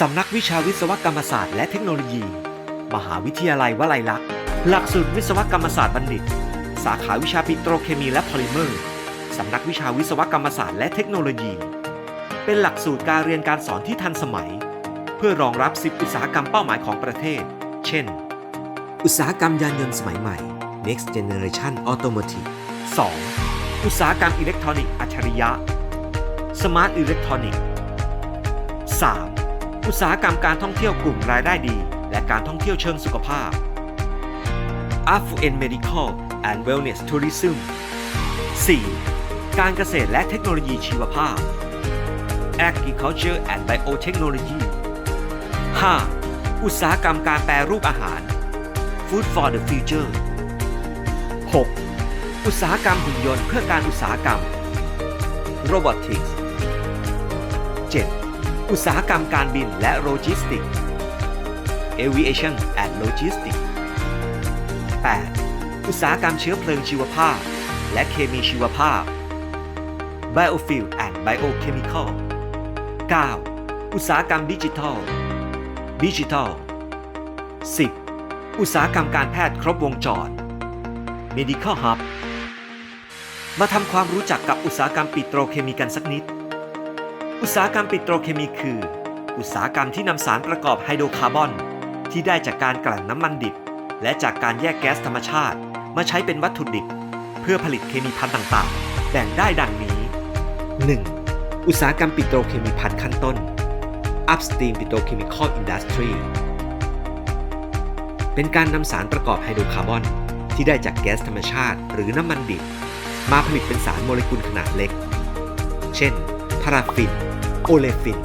สำนักวิชาวิศวกรรมศาสตร์และเทคโนโลยี มหาวิทยาลัยวลัยลักษณ์ หลักสูตรวิศวกรรมศาสตร์บัณฑิต สาขาวิชาปิโตรเคมีและพอลิเมอร์ สำนักวิชาวิศวกรรมศาสตร์และเทคโนโลยี เป็นหลักสูตรการเรียนการสอนที่ทันสมัย เพื่อรองรับ 10 อุตสาหกรรมเป้าหมายของประเทศ เช่น อุตสาหกรรมยานยนต์สมัยใหม่ Next Generation Automotive 2. อุตสาหกรรมอิเล็กทรอนิกส์อัจฉริยะ Smart Electronic 3. อุตสาหกรรมการท่องเที่ยวกลุ่มรายได้ดี และการท่องเที่ยวเชิงสุขภาพ Affluent Medical and Wellness Tourism 4. การเกษตรและเทคโนโลยีชีวภาพ Agriculture and Biotechnology 5. อุตสาหกรรมการแปรรูปอาหาร Food for the Future 6. อุตสาหกรรมหุ่นยนต์เพื่อการอุตสาหกรรม Robotics 7. อุตสาหกรรมการบินและโลจิสติก Aviation and Logistics 8. อุตสาหกรรมเชื้อเพลิงชีวภาพ และเคมีชีวภาพ Biofuel and Biochemical 9. อุตสาหกรรมดิจิทัล Digital 10. อุตสาหกรรมการแพทย์ครบวงจร Medical Hub มาทำความรู้จักกับอุตสาหกรรมปิโตรเคมีกันสักนิด อุตสาหกรรมปิโตรเคมีคือ อุตสาหกรรมที่นำสารประกอบไฮโดรคาร์บอน ที่ได้จากการกลั่นน้ำมันดิบ และจากการแยกแก๊สธรรมชาติ มาใช้เป็นวัตถุดิบ เพื่อผลิตเคมีภัณฑ์ต่างๆ แบ่งได้ดังนี้ 1. อุตสาหกรรมปิโตรเคมีภัณฑ์ขั้นต้น Upstream Petrochemical Industry เป็นการนำสารประกอบไฮโดรคาร์บอน ที่ได้จากแก๊สธรรมชาติ หรือน้ำมันดิบ มาผลิตเป็นสารโมเลกุลขนาดเล็ก เช่น พาราฟิน โอเลฟิน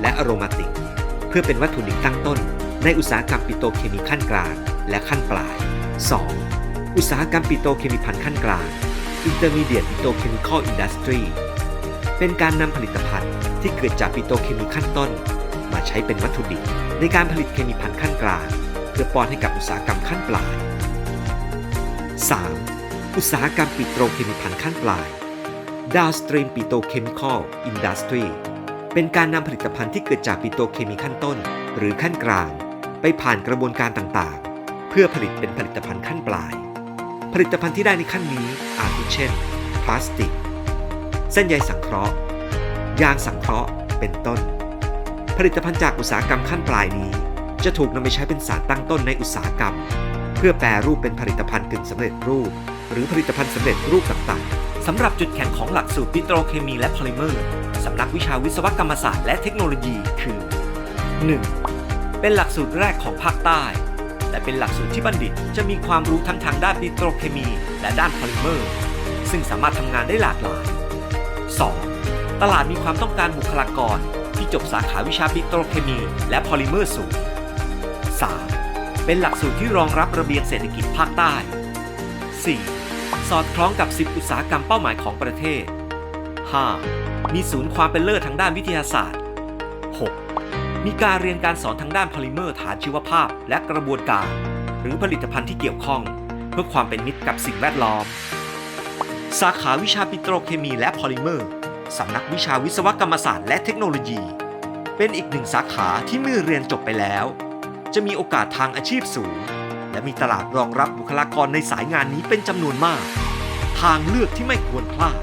และอะโรมาติก เพื่อเป็นวัตถุดิบตั้งต้น ในอุตสาหกรรมปิโตเคมีขั้นกลางและขั้นปลาย 2. อุตสาหกรรมปิโตเคมีพันขั้นกลาง Intermediate Petrochemical Industry เป็นการนำผลิตภัณฑ์ที่เกิดจากปิโตเคมีขั้นต้น มาใช้เป็นวัตถุดิบในการผลิตเคมีพันขั้นกลาง เพื่อป้อนให้กับอุตสาหกรรมขั้นปลาย 3. อุตสาหกรรมปิโตรเคมีพันขั้นปลาย Downstream Petrochemical Industry เป็นการนำผลิตภัณฑ์ที่เกิดจากปิโตเคมีขั้นต้น หรือขั้นกลาง ไปผ่านกระบวนการต่างๆ เพื่อผลิตเป็นผลิตภัณฑ์ขั้นปลาย ผลิตภัณฑ์ที่ได้ในขั้นนี้อาทิเช่น พลาสติก เส้นใยสังเคราะห์ ยางสังเคราะห์ เป็นต้น ผลิตภัณฑ์จากอุตสาหกรรมขั้นปลายนี้ จะถูกนำไปใช้เป็นสารตั้งต้นในอุตสาหกรรม เพื่อแปรรูปเป็นผลิตภัณฑ์กึ่งสำเร็จรูป หรือผลิตภัณฑ์สำเร็จรูปต่างๆ สำหรับจุดแข็งของหลักสูตรปิโตรเคมีและพอลิเมอร์สำนักวิชาวิศวกรรมศาสตร์และเทคโนโลยีคือ 1. เป็นหลักสูตรแรกของภาคใต้ และเป็นหลักสูตรที่บัณฑิตจะมีความรู้ทั้งทางด้านปิโตรเคมี และด้านพอลิเมอร์ ซึ่งสามารถทำงานได้หลากหลาย 2. ตลาดมีความต้องการบุคลากรที่จบสาขาวิชาปิโตรเคมี และพอลิเมอร์สูง 3. เป็นหลักสูตรที่รองรับระเบียงเศรษฐกิจภาคใต้ 4. สอดคล้องกับ 10 อุตสาหกรรมเป้าหมายของประเทศ 5. มีศูนย์ความเป็นเลิศทางด้านวิทยาศาสตร์ 6. มีการเรียนการสอนทางด้านพอลิเมอร์ฐานชีวภาพ และกระบวนการ หรือผลิตภัณฑ์ที่เกี่ยวข้อง เพื่อความเป็นมิตรกับสิ่งแวดล้อม สาขาวิชาปิโตรเคมีและพอลิเมอร์ สำนักวิชาวิศวกรรมศาสตร์และเทคโนโลยี เป็นอีกหนึ่งสาขาที่เมื่อเรียนจบไปแล้ว จะมีโอกาสทางอาชีพสูง และมีตลาดรองรับบุคลากรในสายงานนี้เป็นจำนวนมาก ทางเลือกที่ไม่ควรพลาด